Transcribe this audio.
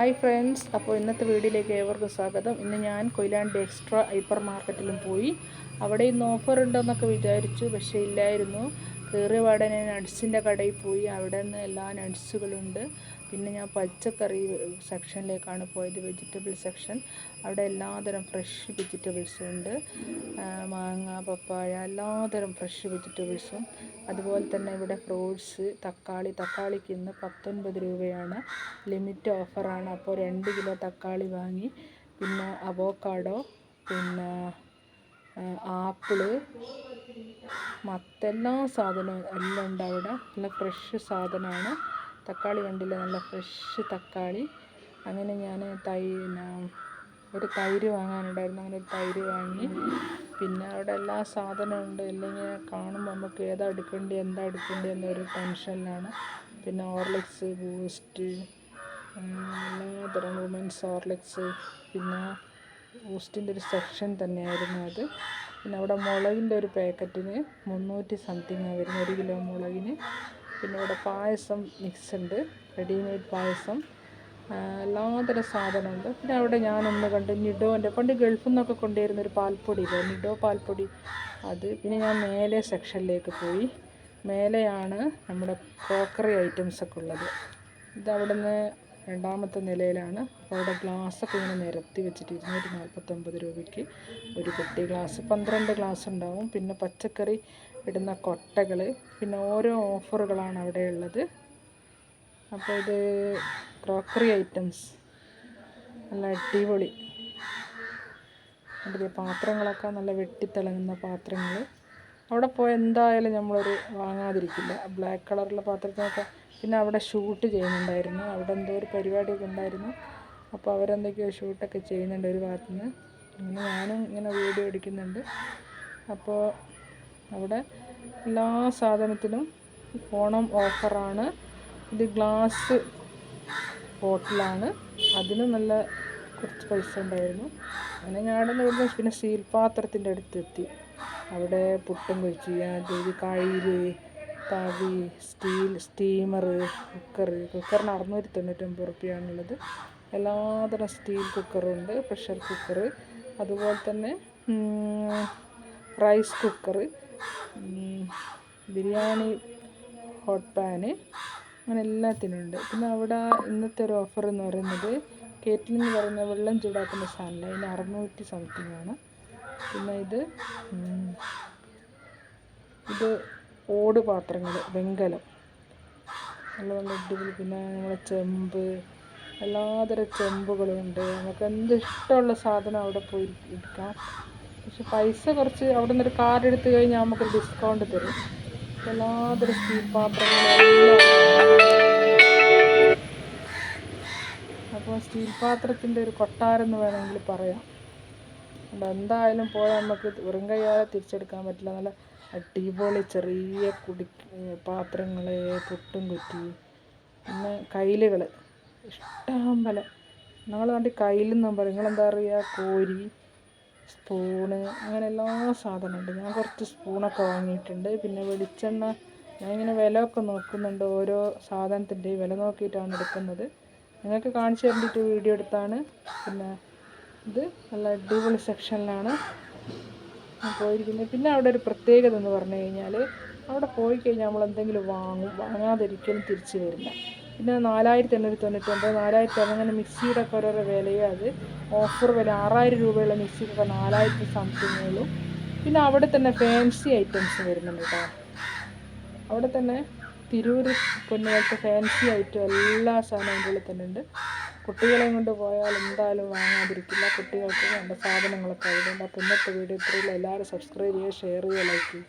Hi friends അപ്പോൾ ഇന്നത്തെ വീഡിയോയിലേക്ക് ഏവർക്കും സ്വാഗതം. ഇന്ന് ഞാൻ കൊയിലാണ്ടി എക്സ്ട്രാ ഹൈപ്പർ മാർക്കറ്റിലും പോയി. അവിടെ ഇന്ന് ഓഫർ ഉണ്ടെന്നൊക്കെ വിചാരിച്ചു പക്ഷേ ഇല്ലായിരുന്നു. കയറിയ ഞാൻ നട്സിന്റെ കടയിൽ പോയി. അവിടെ നിന്ന് എല്ലാ നട്സുകളുണ്ട്. പിന്നെ ഞാൻ പച്ചക്കറി സെക്ഷനിലേക്കാണ് പോയത് വെജിറ്റബിൾ സെക്ഷൻ. അവിടെ എല്ലാതരം ഫ്രഷ് വെജിറ്റബിൾസും ഉണ്ട്. മാങ്ങ പപ്പായ എല്ലാതരം ഫ്രഷ് വെജിറ്റബിൾസും. അതുപോലെ തന്നെ ഇവിടെ ഫ്രൂട്ട്സ് തക്കാളി. തക്കാളിക്ക് ഇന്ന് പത്തൊൻപത് രൂപയാണ്. ലിമിറ്റ് ഓഫറാണ്. അപ്പോൾ രണ്ട് കിലോ തക്കാളി വാങ്ങി. പിന്നെ അവോക്കാഡോ പിന്നെ ആപ്പിൾ മറ്റെല്ലാ സാധനവും എല്ലാം ഉണ്ട് അവിടെ. നല്ല ഫ്രഷ് സാധനമാണ്. തക്കാളി കണ്ടില്ല? നല്ല ഫ്രഷ് തക്കാളി. അങ്ങനെ ഞാൻ തൈ ഒരു തൈര് വാങ്ങാനുണ്ടായിരുന്നു. അങ്ങനെ ഒരു തൈര് വാങ്ങി. പിന്നെ അവിടെ എല്ലാ സാധനവും ഉണ്ട്. അല്ലെങ്കിൽ കാണുമ്പോൾ നമുക്ക് ഏതാ എടുക്കേണ്ടി എന്താ എടുക്കേണ്ടി എന്നൊരു ടെൻഷനിലാണ് പിന്നെ ഓർലിക്സ് ബൂസ്റ്റ് എല്ലാതരം വുമൻസ് ഹോർലിക്സ് പിന്നെ ബൂസ്റ്റിന്റെ ഒരു സെക്ഷൻ തന്നെയായിരുന്നു അത്. പിന്നെ അവിടെ മുളകിന്റെ ഒരു പാക്കറ്റിന് മുന്നൂറ്റി സംതിങ് വരുന്നത്. ഒരു കിലോ മുളകിന്. പിന്നെ ഇവിടെ പായസം മിക്സ് ഉണ്ട് റെഡിമെയ്ഡ് പായസം. ആ, എല്ലാതരം സാധനമുണ്ട്. പിന്നെ അവിടെ ഞാനൊന്ന് കണ്ട് നിഡോന്റെ പണ്ട് ഗൾഫിൽ നിന്നൊക്കെ കൊണ്ടുവരുന്ന ഒരു പാൽപ്പൊടി ഇല്ലേ? നിഡോ പാൽപ്പൊടി. അത് പിന്നെ ഞാൻ മേലെ സെക്ഷനിലേക്ക് പോയി. മേലെയാണ് നമ്മുടെ ക്രോക്കറി ഐറ്റംസൊക്കെ ഉള്ളത്. ഇത് അവിടുന്ന് രണ്ടാമത്തെ നിലയിലാണ് അപ്പോൾ അവിടെ ഗ്ലാസ്സൊക്കെ ഇങ്ങനെ നിരത്തി വെച്ചിട്ട് ഇരുന്നൂറ്റി നാൽപ്പത്തൊമ്പത് രൂപയ്ക്ക് ഒരു കുട്ടി ഗ്ലാസ് പന്ത്രണ്ട് ഗ്ലാസ് ഉണ്ടാവും. പിന്നെ പച്ചക്കറി ഇടുന്ന കൊട്ടകൾ പിന്നെ ഓരോ ഓഫറുകളാണ് അവിടെ ഉള്ളത്. അപ്പോൾ ഇത് ക്രോക്കറി ഐറ്റംസ് നല്ല അടിപൊളി. അതിന്റെ പാത്രങ്ങളൊക്കെ നല്ല വെട്ടിത്തിളങ്ങുന്ന പാത്രങ്ങൾ അവിടെ പോയി എന്തായാലും നമ്മളൊരു വാങ്ങാതിരിക്കില്ല. ബ്ലാക്ക് കളറുള്ള പാത്രത്തിനൊക്കെ പിന്നെ അവിടെ ഷൂട്ട് ചെയ്യുന്നുണ്ടായിരുന്നു. അവിടെ എന്തോ ഒരു പരിപാടിയൊക്കെ ഉണ്ടായിരുന്നു. അപ്പോൾ അവരെന്തൊക്കെയോ ഷൂട്ടൊക്കെ ചെയ്യുന്നുണ്ട് ഒരു ഭാഗത്തുനിന്ന്. അങ്ങനെ ഞാനും ഇങ്ങനെ വീഡിയോ എടുക്കുന്നുണ്ട്. അപ്പോൾ അവിടെ എല്ലാ സാധനത്തിനും ഓണം ഓഫറാണ്. ഇത് ഗ്ലാസ് ബോട്ടിലാണ്. അതിന് നല്ല കുറച്ച് പൈസ ഉണ്ടായിരുന്നു. അങ്ങനെ ഞാടെ നിന്ന് പിന്നെ സ്റ്റീൽ പാത്രത്തിന്റെ അടുത്തെത്തി. അവിടെ പുട്ടും കുഴിച്ച് അത് ഇത് കയ്യിൽ തവി സ്റ്റീൽ സ്റ്റീമർ കുക്കർ. കുക്കറിന് അറുന്നൂറ്റി തൊണ്ണൂറ്റൊമ്പത് റുപ്യാണുള്ളത് എല്ലാതരം സ്റ്റീൽ കുക്കറുണ്ട് പ്രഷർ കുക്കർ. അതുപോലെ തന്നെ rice cooker biryani hot pan അങ്ങനെ എല്ലാത്തിനും ഉണ്ട് പിന്നെ അവിടെ ഇന്നത്തെ ഒരു ഓഫർ എന്ന് പറയുന്നത് കേറ്റിൽ എന്ന് പറയുന്ന വെള്ളം ചൂടാക്കുന്ന സാധനമില്ല. അതിന് അറുന്നൂറ്റി സംതിങ് ആണ്. പിന്നെ ഇത് ഇത് ഓട് പാത്രങ്ങൾ വെങ്കലം. നല്ല നല്ല അടിപൊളി. പിന്നെ നമ്മളെ ചെമ്പ് എല്ലാതരം ചെമ്പുകളും ഉണ്ട് നമുക്ക് എന്ത് ഇഷ്ടമുള്ള സാധനം അവിടെ പോയി എടുക്കാം. പക്ഷെ പൈസ കുറച്ച് അവിടെ നിന്നൊരു കാർഡ് എടുത്ത് കഴിഞ്ഞാൽ നമുക്ക് ഡിസ്കൗണ്ട് തരും. എല്ലാതരം സ്റ്റീൽ പാത്രങ്ങളും അപ്പോൾ സ്റ്റീൽ പാത്രത്തിന്റെ ഒരു കൊട്ടാരം എന്ന് വേണമെങ്കിൽ പറയാം. എന്തായാലും പോയാൽ നമുക്ക് വെറും കൈയാതെ തിരിച്ചെടുക്കാൻ പറ്റില്ല. നല്ല അടിപൊളി ചെറിയ കുടി പാത്രങ്ങൾ പുട്ടും കുറ്റി പിന്നെ കയിലുകൾ ഇഷ്ടം പോലെ ഞങ്ങൾ നാട്ടിൽ കയ്യിലെന്നും പറയും. നിങ്ങളെന്താ പറയുക കോരി സ്പൂണ് അങ്ങനെ എല്ലാ സാധനമുണ്ട് ഞാൻ കുറച്ച് സ്പൂണൊക്കെ വാങ്ങിയിട്ടുണ്ട്. പിന്നെ വെളിച്ചെണ്ണ ഞാൻ ഇങ്ങനെ വിലയൊക്കെ നോക്കുന്നുണ്ട് ഓരോ സാധനത്തിന്റെയും. വില നോക്കിയിട്ടാണ് എടുക്കുന്നത്. നിങ്ങൾക്ക് കാണിച്ചു തരേണ്ടിയിട്ട് വീഡിയോ എടുത്താണ്. പിന്നെ ഇത് നല്ല അടിപൊളി സെക്ഷനിലാണ്. പോയിരിക്കുന്നത്. പിന്നെ അവിടെ ഒരു പ്രത്യേകത എന്ന് പറഞ്ഞു കഴിഞ്ഞാൽ അവിടെ പോയി കഴിഞ്ഞാൽ നമ്മൾ എന്തെങ്കിലും വാങ്ങും. വാങ്ങാതെ ഒരിക്കലും തിരിച്ചു വരില്ല. പിന്നെ നാലായിരത്തി എണ്ണൂറ്റി തൊണ്ണൂറ്റൊമ്പത് നാലായിരത്തി അങ്ങനെ മിക്സിയുടെ ഒക്കെ ഓരോരോ വിലയും അത്. ഓഫർ വില ആറായിരം രൂപയുള്ള മിക്സിക്കൊക്കെ നാലായിരത്തി സംതിങ്ങേ ഉള്ളൂ പിന്നെ അവിടെ തന്നെ ഫാൻസി ഐറ്റംസ് വരുന്നുണ്ട് കേട്ടോ. അവിടെ തന്നെ തിരൂർ പൊന്നുകൾക്ക് ഫാൻസി ഐറ്റം എല്ലാ സാധനവും അതിന്റെ ഉള്ളിൽ തന്നെ ഉണ്ട്. കുട്ടികളെയും കൊണ്ട് പോയാൽ എന്തായാലും വാങ്ങാതിരിക്കില്ല. കുട്ടികൾക്ക് വേണ്ട സാധനങ്ങളൊക്കെ അപ്പോൾ ഇന്നത്തെ വീഡിയോ ഇത്രയുള്ള എല്ലാവരും സബ്സ്ക്രൈബ് ചെയ്യുക ഷെയർ ചെയ്യുക ലൈക്ക് ചെയ്യുക.